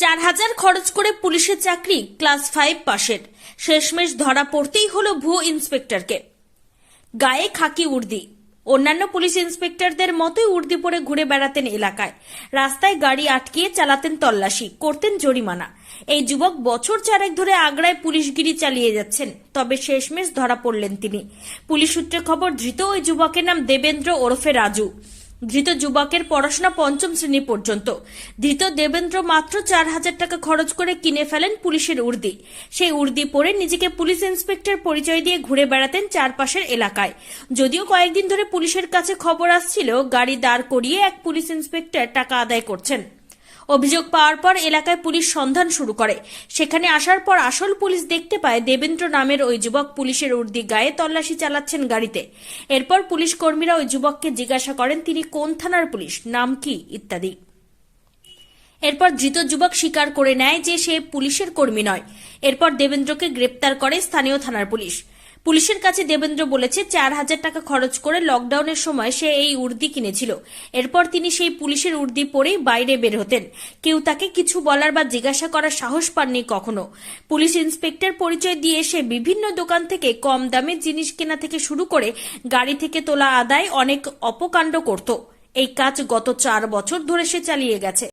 চার হাজার খরচ করে পুলিশের চাকরি ক্লাস ফাইভ পাশের। শেষমেশ ধরা পড়তেই হলো ভুয়ো ইন্সপেক্টরকে। গায়ে খাকি উর্দি। অন্যান্য পুলিশ ইন্সপেক্টরদের মতোই উর্দি পরে ঘুরে বেড়াতেন এলাকায়। রাস্তায় গাড়ি আটকিয়ে চালাতেন তল্লাশি, করতেন জরিমানা। এই যুবক বছর চারেক ধরে আগ্রায় পুলিশগিরি চালিয়ে যাচ্ছেন, তবে শেষমেশ ধরা পড়লেন তিনি। পুলিশ সূত্রে খবর, ধৃত ওই যুবকের নাম দেবেন্দ্র ওরফে রাজু। ধৃত যুবকের পড়াশোনা পঞ্চম শ্রেণি পর্যন্ত। ধৃত দেবেন্দ্র মাত্র চার হাজার টাকা খরচ করে কিনে ফেলেন পুলিশের উর্দি। সেই উর্দি পরে নিজেকে পুলিশ ইন্সপেক্টর পরিচয় দিয়ে ঘুরে বেড়াতেন চারপাশের এলাকায়। যদিও কয়েকদিন ধরে পুলিশের কাছে খবর আসছিল, গাড়ি দাঁড় করিয়ে এক পুলিশ ইন্সপেক্টর টাকা আদায় করছেন। অভিযোগ পাওয়ার পর এলাকায় পুলিশ সন্ধান শুরু করে। সেখানে আসার পর আসল পুলিশ দেখতে পায় দেবেন্দ্র নামের ওই যুবক পুলিশের উর্দি গায়ে তল্লাশি চালাচ্ছেন গাড়িতে। এরপর পুলিশ কর্মীরা ওই যুবককে জিজ্ঞাসা করেন, তিনি কোন থানার পুলিশ? নাম কি? ইত্যাদি। এরপর ধৃত যুবক স্বীকার করে নেয় যে সে পুলিশের কর্মী নয়। এরপর দেবেন্দ্রকে গ্রেপ্তার করে স্থানীয় থানার পুলিশ। পুলিশের কাছে দেবেন্দ্র বলেছে, চার হাজার টাকা খরচ করে লকডাউনের সময় সে এই উর্দি কিনেছিল। এরপর তিনি সেই পুলিশের উর্দি পরেই বাইরে বের হতেন। কেউ তাকে কিছু বলার বা জিজ্ঞাসা করার সাহস পাননি কখনো। পুলিশ ইন্সপেক্টর পরিচয় দিয়ে সে বিভিন্ন দোকান থেকে কম দামে জিনিস কেনা থেকে শুরু করে গাড়ি থেকে তোলা আদায় অনেক অপকাণ্ড করত। এই কাজ গত চার বছর ধরে সে চালিয়ে গেছে।